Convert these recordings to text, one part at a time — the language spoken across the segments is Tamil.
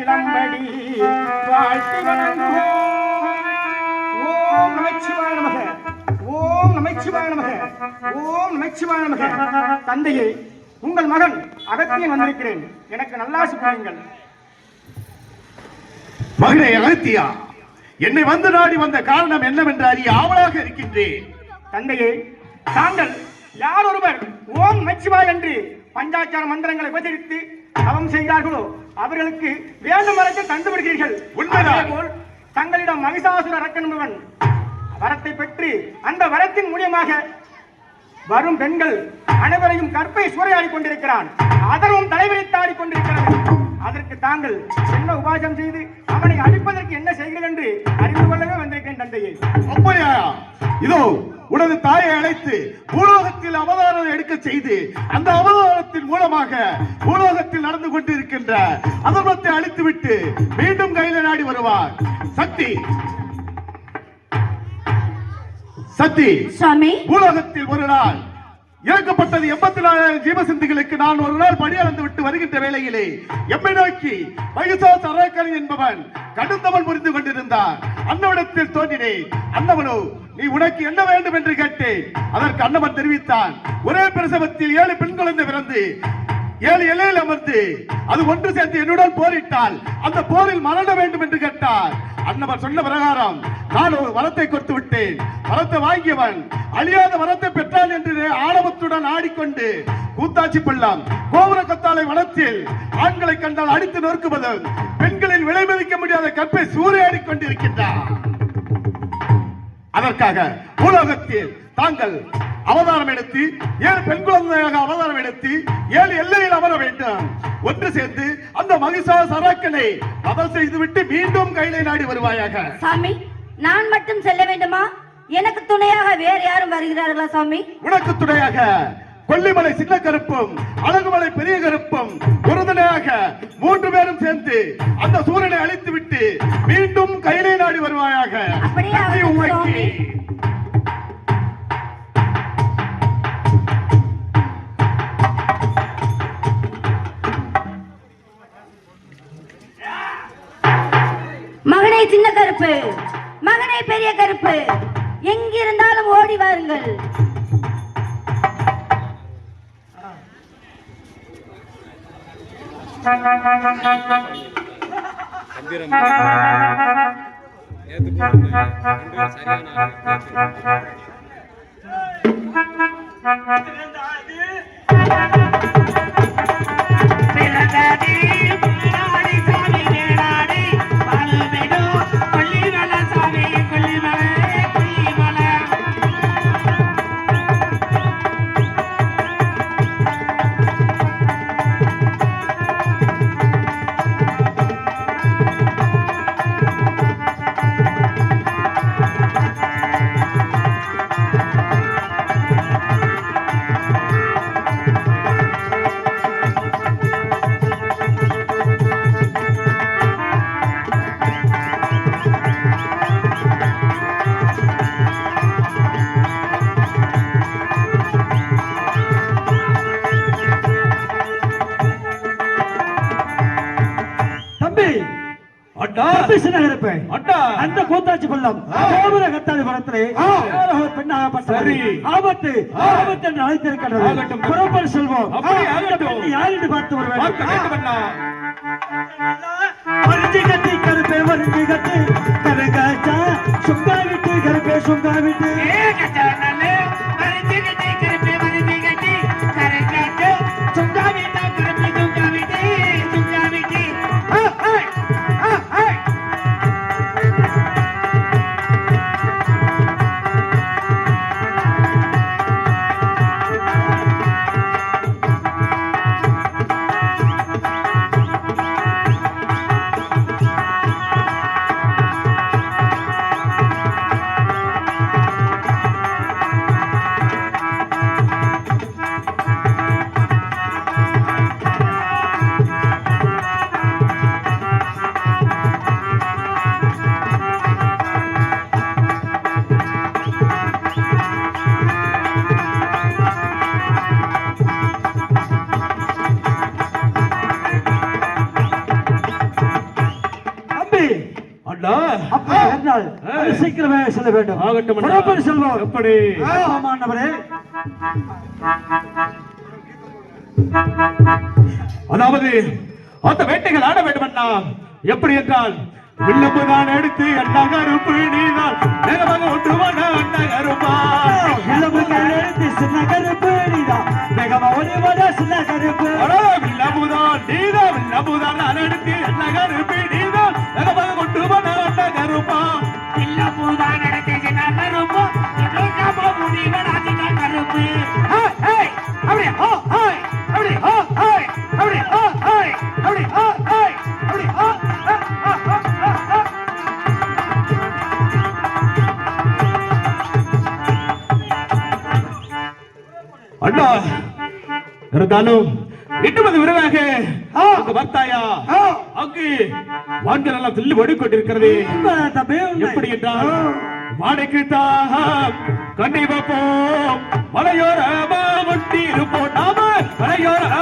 சிலம்படி வாழ்த்தி ஓம் நமச்சிவாய நமக. ஓம் நமச்சிவாய நமக. ஓம் நமச்சிவாய நமக. தந்தையே உங்கள் மகன் அகத்தியன் வந்திருக்கிறேன். எனக்கு நல்லாசி புரியுங்கள். மகனே அகத்தியா என்னை வந்து நாடி வந்த காரணம் என்னவென்று அறிய ஆவலாக இருக்கின்றேன். தந்தையே தாங்கள் யார் ஒருவர் ஓம் நமச்சிவாய் என்று பஞ்சாச்சார மந்திரங்களை உபசரித்து தவம் செய்கிறார்களோ அவர்களுக்கு வேண்டும் வரத்தை தந்து விடுகிறீர்கள் உண்மைதான். அதேபோல் தங்களிடம் மகிஷாசுர அரக்கன் என்பவன் வரத்தை பெற்று அந்த வரத்தின் மூலியமாக வரும் பெண்கள் அனைவரையும் கற்பை சூறையாடி கொண்டிருக்கிறான். அதர்வம் தலைவிரித்தாடி கொண்டிருக்கிறது அதற்கு தாங்கள் என்ன உபாசம் செய்து அவனை அழிப்பதற்கு என்ன செய்கிறீர்கள் என்று அறிந்து கொள்ளவே வந்திருக்கேன் தந்தையே. இதோ உனது தாயை அழைத்து பூலோகத்தில் அவதாரம் எடுக்க செய்து அந்த அவதாரத்தின் மூலமாக பூலோகத்தில் நடந்து கொண்டிருக்கின்ற அதர்மத்தை அழித்துவிட்டு மீண்டும் கையில நாடி வருவார். சக்தி. சக்தி. பூலோகத்தில் ஒரு நாள் இறக்கப்பட்டது எண்பத்தி நாலாயிரம் ஜீவசிந்துகளுக்கு நான் ஒரு நாள் படியளந்து விட்டு வருகின்ற வேளையிலே எம்மை நோக்கி மகிஷா சரேக்கன் என்பவன் கடுந்தவன் புரிந்து கொண்டிருந்தான். அன்னவனிடத்தில் தோன்றினேன். அன்னவனோ நீ உனக்கு என்ன வேண்டும் என்று கேட்டேன். அதற்கு அன்னவன் தெரிவித்தான் ஒரே பிரசவத்தில் ஏழு பெண் குழந்தை பிறந்து ஏழு எல்லையில் அமர்ந்து அது ஒன்று சேர்ந்து என்னுடன் போரிட்டால் அந்த போரில் மரண வேண்டும் என்று கேட்டார். அன்னவர் சொன்ன பிரகாரம் நான் ஒரு வரத்தை கொடுத்து விட்டேன். வரத்தை வாங்கியவன் அழியாத வரத்தை பெற்றான் என்று ஆணவத்துடன் ஆடிக்கொண்டு கூத்தாச்சி பள்ளம். கோபுர கத்தாலை வனத்தில் ஆண்களை கண்டால் அடித்து நொறுக்குவதும் பெண்களின் விலை மதிக்க முடியாத கற்பை சூறையாடிக் கொண்டிருக்கின்றார். அதற்காக பூலோகத்தில் தாங்கள் அவதாரம் எடுத்து ஏழு பெண் குழந்தையாக அவதாரம் எடுத்து ஏழு எல்லையில் அமர வேண்டும். ஒன்று சேர்ந்து அந்த மகிஷா சராக்கனை அவர் செய்துவிட்டு மீண்டும் கையிலை நாடி வருவாயாக. சாமி நான் மட்டும் செல்ல வேண்டுமா எனக்கு துணையாக வேறு யாரும் வருகிறார்களா சாமி உனக்கு துணையாக கொல்லிமலை சின்ன கருப்பும் அழகுமலை பெரிய கருப்பும் உறுதுணையாக மூன்று பேரும் சேர்ந்து அந்த சூரியனை அழித்து விட்டு மீண்டும் கையிலை நாடி வருவாயாக அப்படியே. சுவாமி. மகனை சின்ன கருப்பு மகனை பெரிய கருப்பு. எங்கிருந்தாலும் ஓடி வாருங்கள். சரியான அட்டா தம்பி சின்னகருப்பு அட்டா அந்த கூத்தாச்சி பள்ளம் கோபுர கத்தாதி படத்திலே ஏழு பெண்ணாகப்பட்டது சரி. ஆபத்து ஆபத்து என்று அழைத்திருக்கிறது. புறப்பட செல்வோம். அப்படி அந்த ஆகட்டும். பெண்ணை யார் என்று பார்த்து வருவேன். கட்டி கருப்பே வரிஞ்சி கட்டி. கருகாச்சா சுங்கா விட்டு கருப்பே சுங்கா விட்டு. என்றால் அது சீக்கிரமே செல்ல வேண்டும். ஆகட்டும். புறப்பட்டு செல்வோம். எப்படி? ஆமாண்டவரே அதாவது அந்த வேட்டைகள் ஆட வேண்டும் அண்ணா எப்படி என்றால் வில்லம்பு எடுத்து அண்ணா கருப்பு நீதான் அண்ணா. இருந்தாலும் இன்னும் அது விரைவாக அங்கு பார்த்தாயா அங்கு வான்கள் எல்லாம் துள்ளி ஓடிக்கொண்டிருக்கிறது. எப்படி என்றால் வாடைக்கு தாகம். கண்ணி வைப்போம் மலையோரமா முட்டி இருப்போம் நாம மலையோரமா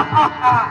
ha ha ha!